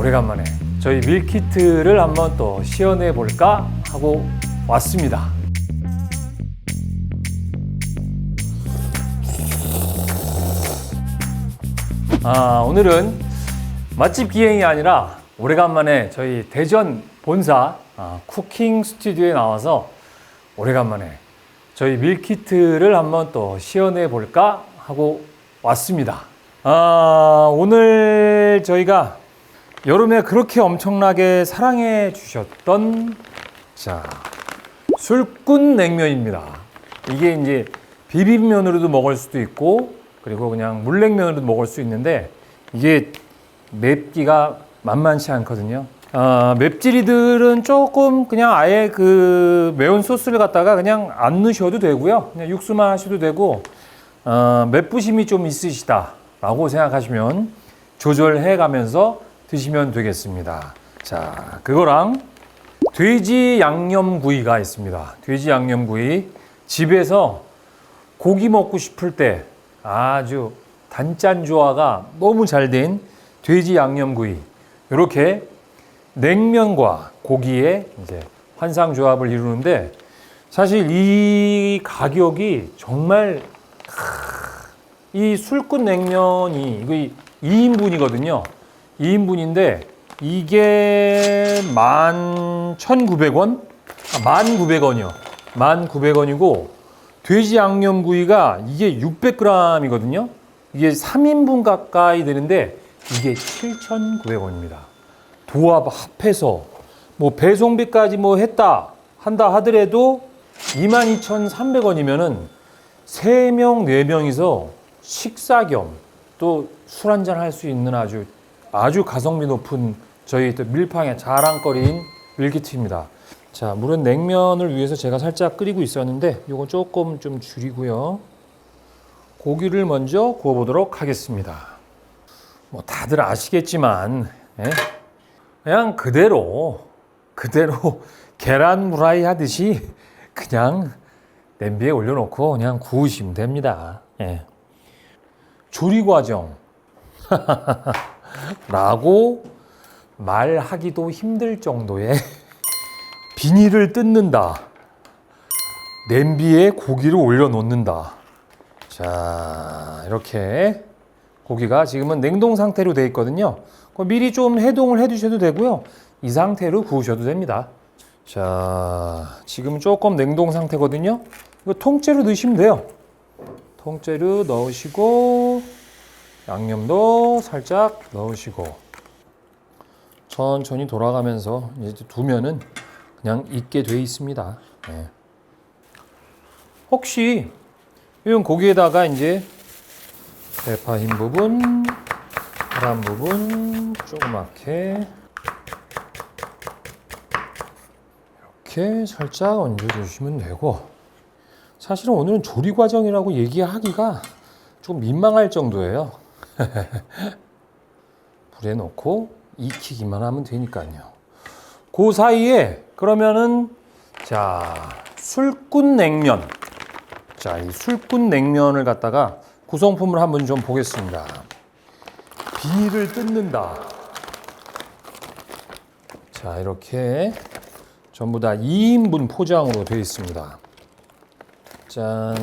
오래간만에 저희 밀키트를 한번 또 시연해 볼까 하고 왔습니다. 아, 오늘은 맛집 기행이 아니라 오래간만에 저희 대전 본사 아, 쿠킹 스튜디오에 나와서 오래간만에 저희 밀키트를 한번 또 시연해 볼까 하고 왔습니다. 아, 오늘 저희가 여름에 그렇게 엄청나게 사랑해 주셨던 자 술꾼 냉면입니다. 이게 이제 비빔면으로도 먹을 수도 있고 그리고 그냥 물냉면으로도 먹을 수 있는데 이게 맵기가 만만치 않거든요. 아, 맵찔이들은 조금 그냥 아예 그 매운 소스를 갖다가 그냥 안 넣으셔도 되고요. 그냥 육수만 하셔도 되고 어, 맵부심이 좀 있으시다라고 생각하시면 조절해 가면서 드시면 되겠습니다. 자, 그거랑 돼지 양념구이가 있습니다. 돼지 양념구이 집에서 고기 먹고 싶을 때 아주 단짠 조화가 너무 잘 된 돼지 양념구이 이렇게 냉면과 고기의 이제 환상 조합을 이루는데 사실 이 가격이 정말 이 술꾼 냉면이 이거 2인분이거든요. 2인분인데 이게 11,900원? 아, 1,900원이요. 1,900원이고 돼지 양념구이가 이게 600g이거든요. 이게 3인분 가까이 되는데 이게 7,900원입니다. 도합 합해서 뭐 배송비까지 뭐 했다 한다 하더라도 22,300원이면은 3명, 4명이서 식사 겸 또 술 한잔 할 수 있는 아주 아주 가성비 높은 저희 또 밀팡의 자랑거리인 밀키트입니다. 자, 물은 냉면을 위해서 제가 살짝 끓이고 있었는데 이건 조금 좀 줄이고요. 고기를 먼저 구워보도록 하겠습니다. 뭐 다들 아시겠지만 예? 그냥 그대로 그대로 계란 후라이 하듯이 그냥 냄비에 올려놓고 그냥 구우시면 됩니다. 예. 조리 과정 라고 말하기도 힘들 정도의 비닐을 뜯는다. 냄비에 고기를 올려놓는다. 자, 이렇게 고기가 지금은 냉동 상태로 되어 있거든요. 미리 좀 해동을 해 두셔도 되고요. 이 상태로 구우셔도 됩니다. 자, 지금 조금 냉동 상태거든요. 이거 통째로 넣으시면 돼요. 통째로 넣으시고 양념도 살짝 넣으시고 천천히 돌아가면서 이제 두면은 그냥 익게 돼 있습니다. 예. 혹시 이런 고기에다가 이제 대파 흰 부분, 파란 부분 조그맣게 이렇게 살짝 얹어주시면 되고 사실은 오늘은 조리 과정이라고 얘기하기가 좀 민망할 정도예요. 불에 넣고 익히기만 하면 되니까요. 그 사이에 그러면은 자 술꾼 냉면 자 이 술꾼 냉면을 갖다가 구성품을 한번 좀 보겠습니다. 비닐을 뜯는다. 자 이렇게 전부 다 2인분 포장으로 되어 있습니다. 짠.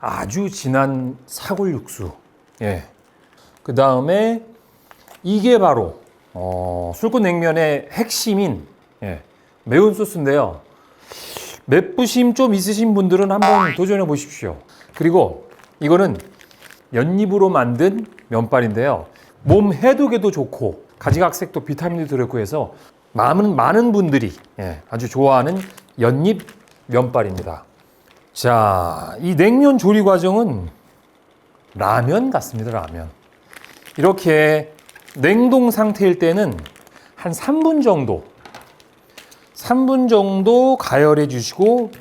아주 진한 사골 육수. 예. 그 다음에 이게 바로 어, 술꾼 냉면의 핵심인 예, 매운 소스인데요. 맵부심 좀 있으신 분들은 한번 도전해 보십시오. 그리고 이거는 연잎으로 만든 면발인데요. 몸 해독에도 좋고 가지각색도 비타민이 들어있고 해서 많은 많은 분들이 예, 아주 좋아하는 연잎 면발입니다. 자, 이 냉면 조리 과정은 라면 같습니다. 라면. 이렇게 냉동 상태일 때는 한 3분 정도, 3분 정도 가열해 주시고,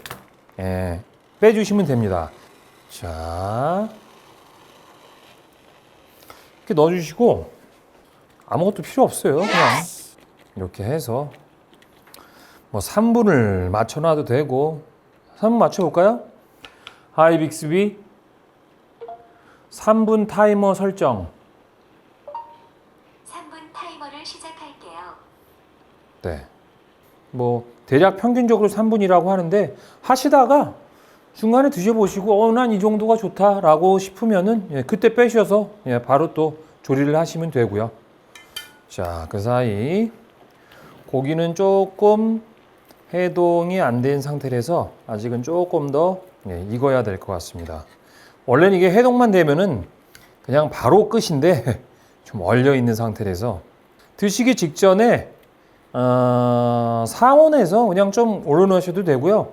예, 빼주시면 됩니다. 자, 이렇게 넣어주시고, 아무것도 필요 없어요. 그냥 이렇게 해서, 뭐 3분을 맞춰놔도 되고, 3분 맞춰볼까요? 하이 3분 타이머 설정. 3분 타이머를 시작할게요. 네. 뭐 대략 평균적으로 3분이라고 하는데 하시다가 중간에 드셔보시고 어 난 이 정도가 좋다라고 싶으면은 예, 그때 빼셔서 예, 바로 또 조리를 하시면 되고요. 자, 그 사이 고기는 조금 해동이 안 된 상태라서 아직은 조금 더 예, 익어야 될 것 같습니다. 원래는 이게 해동만 되면은 그냥 바로 끝인데 좀 얼려 있는 상태라서 드시기 직전에 어, 상온에서 그냥 좀 올려놓으셔도 되고요.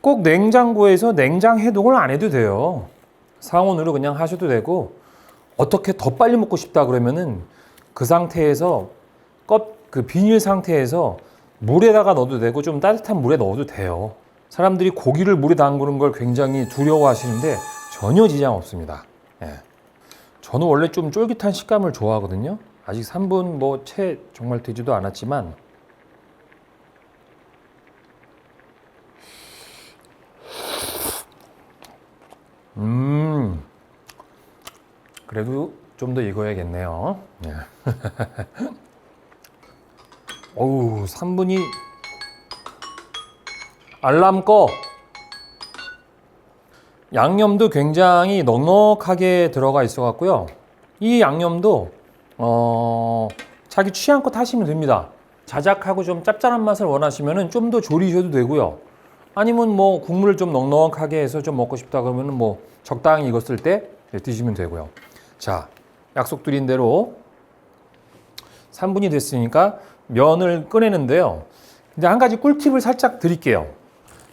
꼭 냉장고에서 냉장 해동을 안 해도 돼요. 상온으로 그냥 하셔도 되고 어떻게 더 빨리 먹고 싶다 그러면은 그 상태에서 껍 그 비닐 상태에서 물에다가 넣어도 되고 좀 따뜻한 물에 넣어도 돼요. 사람들이 고기를 물에 담그는 걸 굉장히 두려워하시는데 전혀 지장 없습니다. 예. 저는 원래 좀 쫄깃한 식감을 좋아하거든요. 아직 3분 뭐 채 정말 되지도 않았지만 음 그래도 좀 더 익어야겠네요. 예. 어우 3분이 알람 꺼. 양념도 굉장히 넉넉하게 들어가 있어 갖고요. 이 양념도 어, 자기 취향껏 하시면 됩니다. 자작하고 좀 짭짤한 맛을 원하시면은 좀 더 조리셔도 되고요. 아니면 뭐 국물을 좀 넉넉하게 해서 좀 먹고 싶다 그러면은 뭐 적당히 익었을 때 드시면 되고요. 자, 약속드린 대로 3분이 됐으니까 면을 꺼내는데요. 근데 한 가지 꿀팁을 살짝 드릴게요.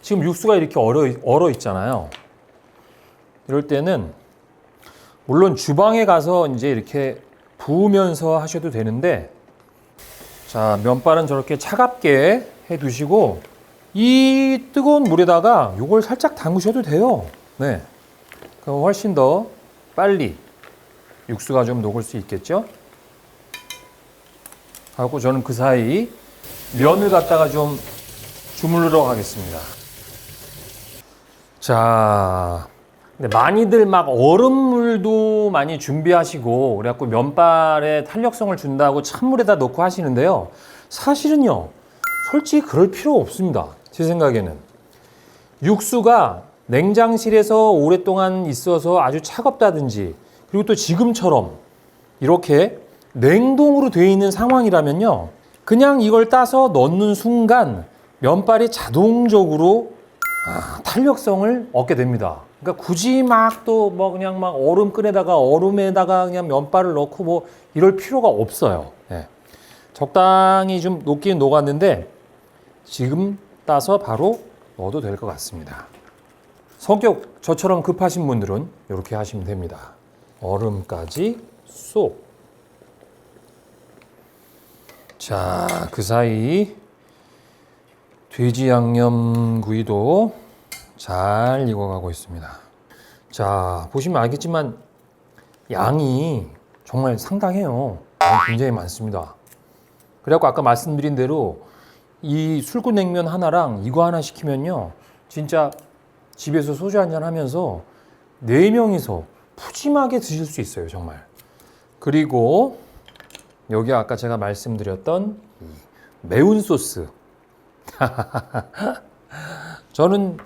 지금 육수가 이렇게 얼어, 얼어 있잖아요. 이럴 때는 물론 주방에 가서 이제 이렇게 부으면서 하셔도 되는데 자 면발은 저렇게 차갑게 해 두시고 이 뜨거운 물에다가 요걸 살짝 담그셔도 돼요. 네. 그럼 훨씬 더 빨리 육수가 좀 녹을 수 있겠죠? 하고 저는 그 사이 면을 갖다가 좀 주물러 가겠습니다. 자, 근데 많이들 막 얼음물도 많이 준비하시고 그래갖고 면발에 탄력성을 준다고 찬물에다 넣고 하시는데요. 사실은요, 솔직히 그럴 필요 없습니다. 제 생각에는 육수가 냉장실에서 오랫동안 있어서 아주 차갑다든지 그리고 또 지금처럼 이렇게 냉동으로 되어 있는 상황이라면요. 그냥 이걸 따서 넣는 순간 면발이 자동적으로 아, 탄력성을 얻게 됩니다. 그러니까 굳이 막 또 뭐 그냥 막 얼음 끓에다가 얼음에다가 그냥 면발을 넣고 뭐 이럴 필요가 없어요. 예. 적당히 좀 녹긴 녹았는데 지금 따서 바로 넣어도 될 것 같습니다. 성격 저처럼 급하신 분들은 이렇게 하시면 됩니다. 얼음까지 쏙. 자, 그 사이 돼지 양념 구이도 잘 익어가고 있습니다. 자, 보시면 알겠지만 양이 정말 상당해요. 굉장히 많습니다. 그래갖고 아까 말씀드린 대로 이 술꾼 냉면 하나랑 이거 하나 시키면요. 진짜 집에서 소주 한 잔 하면서 네 명이서 푸짐하게 드실 수 있어요, 정말. 그리고 여기 아까 제가 말씀드렸던 이 매운 소스. 저는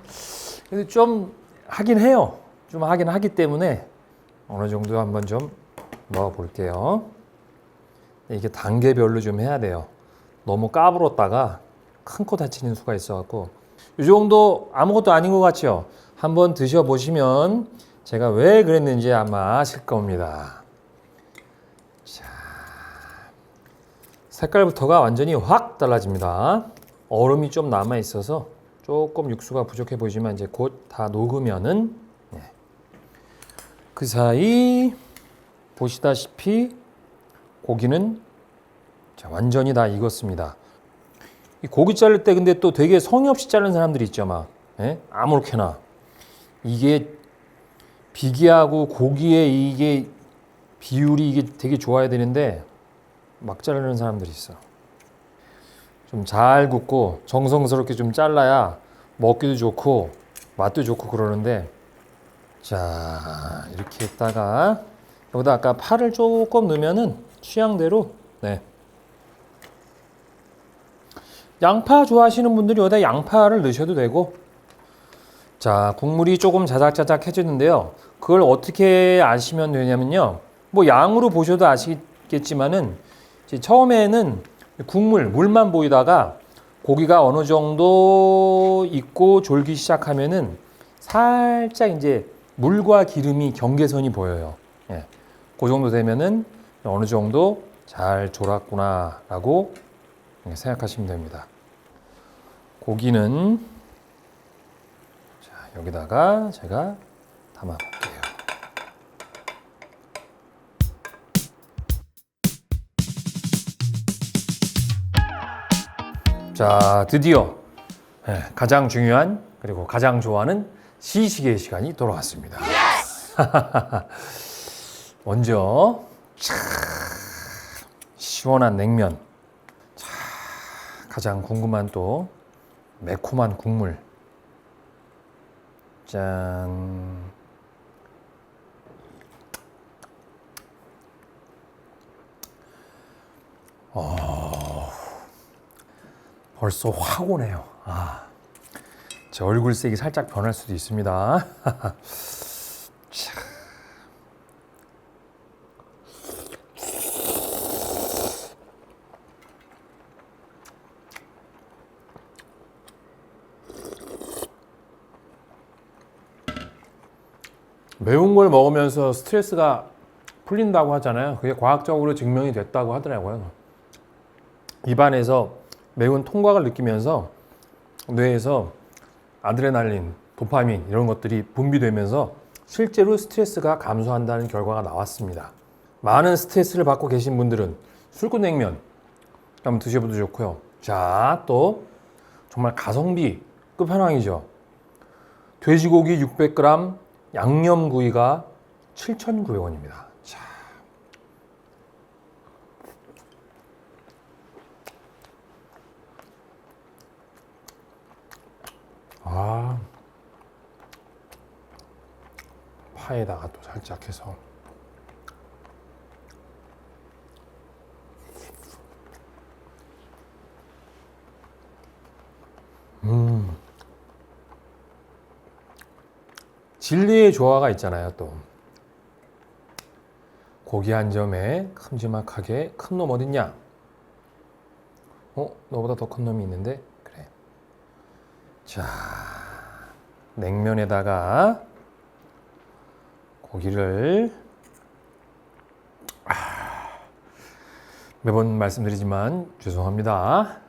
좀 하긴 해요. 좀 하긴 하기 때문에 어느 정도 한번 좀 넣어 볼게요. 이게 단계별로 좀 해야 돼요. 너무 까불었다가 큰 코 다치는 수가 있어갖고 이 정도 아무것도 아닌 것 같죠? 한번 드셔보시면 제가 왜 그랬는지 아마 아실 겁니다. 색깔부터가 완전히 확 달라집니다. 얼음이 좀 남아 있어서 조금 육수가 부족해 보이지만 이제 곧 다 녹으면은 네. 그 사이 보시다시피 고기는 자, 완전히 다 익었습니다. 이 고기 자를 때 근데 또 되게 성의 없이 자르는 사람들이 있죠, 막 예? 아무렇게나 이게 비계하고 고기의 이게 비율이 이게 되게 좋아야 되는데 막 자르는 사람들이 있어. 좀 잘 굽고 정성스럽게 좀 잘라야 먹기도 좋고 맛도 좋고 그러는데 자 이렇게 했다가 여기다 아까 파를 조금 넣으면은 취향대로 네. 양파 좋아하시는 분들이 여기다 양파를 넣으셔도 되고 자 국물이 조금 자작자작해지는데요 그걸 어떻게 아시면 되냐면요 뭐 양으로 보셔도 아시겠지만은 처음에는 국물 물만 보이다가 고기가 어느 정도 익고 졸기 시작하면은 살짝 이제 물과 기름이 경계선이 보여요. 예. 그 정도 되면은 어느 정도 잘 졸았구나라고 생각하시면 됩니다. 고기는 자, 여기다가 제가 담아 볼게요. 자, 드디어 예, 가장 중요한 그리고 가장 좋아하는 시식의 시간이 돌아왔습니다. 먼저 차, 시원한 냉면, 차, 가장 궁금한 또 매콤한 국물. 짠. 벌써 확 오네요. 아. 제 얼굴색이 살짝 변할 수도 있습니다. 자. 매운 걸 먹으면서 스트레스가 풀린다고 하잖아요. 그게 과학적으로 증명이 됐다고 하더라고요. 입안에서 매운 통과를 느끼면서 뇌에서 아드레날린, 도파민 이런 것들이 분비되면서 실제로 스트레스가 감소한다는 결과가 나왔습니다. 많은 스트레스를 받고 계신 분들은 술꾼냉면 한번 드셔봐도 좋고요. 자, 또 정말 가성비 끝판왕이죠. 돼지고기 600g 양념구이가 7,900원입니다. 자. 아. 파에다가 또 살짝 해서 음. 진리의 조화가 있잖아요, 또. 고기 한 점에 큼지막하게 큰 놈 어딨냐? 어, 너보다 더 큰 놈이 있는데? 그래. 자, 냉면에다가 고기를 아, 매번 말씀드리지만 죄송합니다.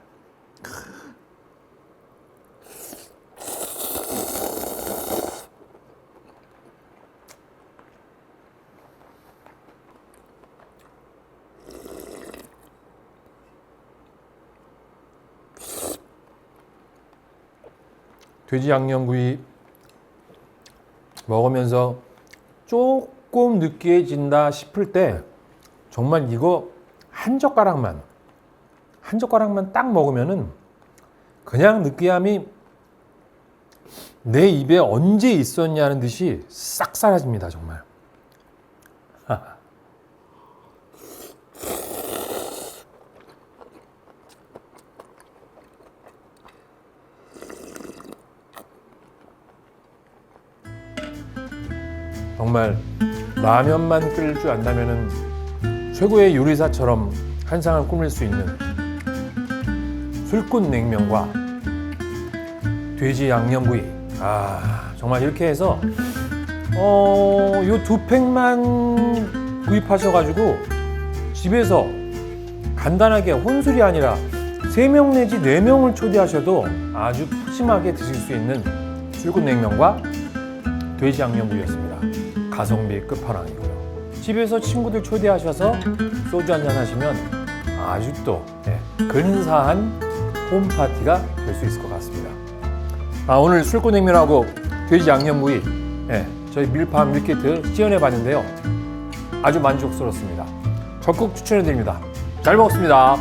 돼지 양념구이 먹으면서 조금 느끼해진다 싶을 때 정말 이거 한 젓가락만 한 젓가락만 딱 먹으면은 그냥 느끼함이 내 입에 언제 있었냐는 듯이 싹 사라집니다 정말. 정말 라면만 끓일 줄 안다면은 최고의 요리사처럼 한 상을 꾸밀 수 있는 술꾼 냉면과 돼지 양념구이. 아, 정말 이렇게 해서 어, 요 두 팩만 구입하셔가지고 집에서 간단하게 혼술이 아니라 세 명 내지 네 명을 초대하셔도 아주 푸짐하게 드실 수 있는 술꾼 냉면과 돼지 양념구이였습니다. 가성비 끝판왕이고요. 집에서 친구들 초대하셔서 소주 한잔 하시면 아주 또 예, 근사한 홈파티가 될 수 있을 것 같습니다. 아, 오늘 술꾼냉면하고 돼지 양념구이 예, 저희 밀팜 밀키트 시연해 봤는데요. 아주 만족스럽습니다. 적극 추천해 드립니다. 잘 먹었습니다.